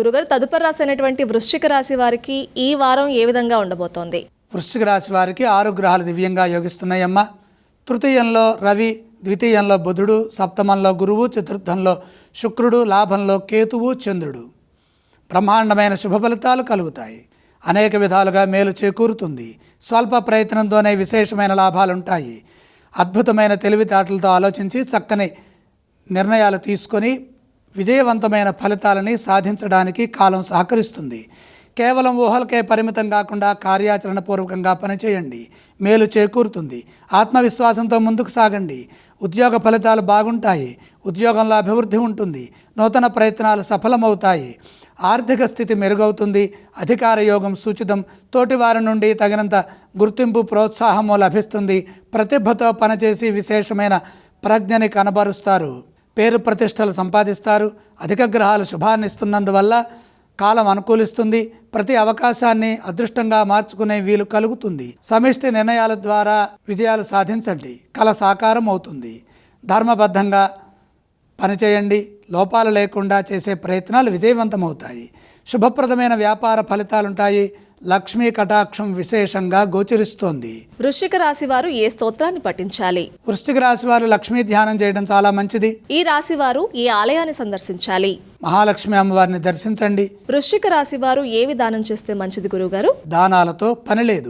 గురుగారు తదుపరి రాశి అయినటువంటి వృశ్చిక రాశి వారికి ఈ వారం ఏ విధంగా ఉండబోతోంది? వృశ్చిక రాశి వారికి ఆరు గ్రహాలు దివ్యంగా యోగిస్తున్నాయమ్మ. తృతీయంలో రవి ద్వితీయంలో బుధుడు సప్తమంలో గురువు చతుర్థంలో శుక్రుడు లాభంలో కేతువు చంద్రుడు. బ్రహ్మాండమైన శుభ ఫలితాలు కలుగుతాయి. అనేక విధాలుగా మేలు చేకూరుతుంది. స్వల్ప ప్రయత్నంతోనే విశేషమైన లాభాలుంటాయి. అద్భుతమైన తెలివితేటలతో ఆలోచించి చక్కని నిర్ణయాలు తీసుకొని విజయవంతమైన ఫలితాలని సాధించడానికి కాలం సహకరిస్తుంది. కేవలం ఊహలకే పరిమితం కాకుండా కార్యాచరణ పూర్వకంగా పనిచేయండి. మేలు చేకూరుతుంది. ఆత్మవిశ్వాసంతో ముందుకు సాగండి. ఉద్యోగ ఫలితాలు బాగుంటాయి. ఉద్యోగంలో అభివృద్ధి ఉంటుంది. నూతన ప్రయత్నాలు సఫలమవుతాయి. ఆర్థిక స్థితి మెరుగవుతుంది. అధికార యోగం సూచితం. తోటివారి నుండి తగినంత గుర్తింపు ప్రోత్సాహము లభిస్తుంది. ప్రతిభతో పనిచేసి విశేషమైన ప్రజ్ఞని కనబరుస్తారు. పేరు ప్రతిష్టలు సంపాదిస్తారు అధిక గ్రహాలు శుభాన్ని ఇస్తున్నందువల్ల కాలం అనుకూలిస్తుంది ప్రతి అవకాశాన్ని అదృష్టంగా మార్చుకునే వీలు కలుగుతుంది. సమిష్టి నిర్ణయాల ద్వారా విజయాలు సాధించండి కల సాకారం అవుతుంది. ధర్మబద్ధంగా పనిచేయండి లోపాలు లేకుండా చేసే ప్రయత్నాలు విజయవంతమవుతాయి. శుభప్రదమైన వ్యాపార ఫలితాలుంటాయి లక్ష్మీ కటాక్షం విశేషంగా గోచరిస్తోంది. వృశ్చిక రాశి వారు ఏ స్తోత్రాన్ని పఠించాలి? వృశ్చిక రాశి వారు లక్ష్మీ ధ్యానం చేయడం చాలా మంచిది. ఈ రాశి వారు ఏ ఆలయాన్ని సందర్శించాలి? మహాలక్ష్మి అమ్మవారిని దర్శించండి. వృశ్చిక రాశి వారు ఏ విధానం చేస్తే మంచిది గురుగారు దానాలతో పని లేదు.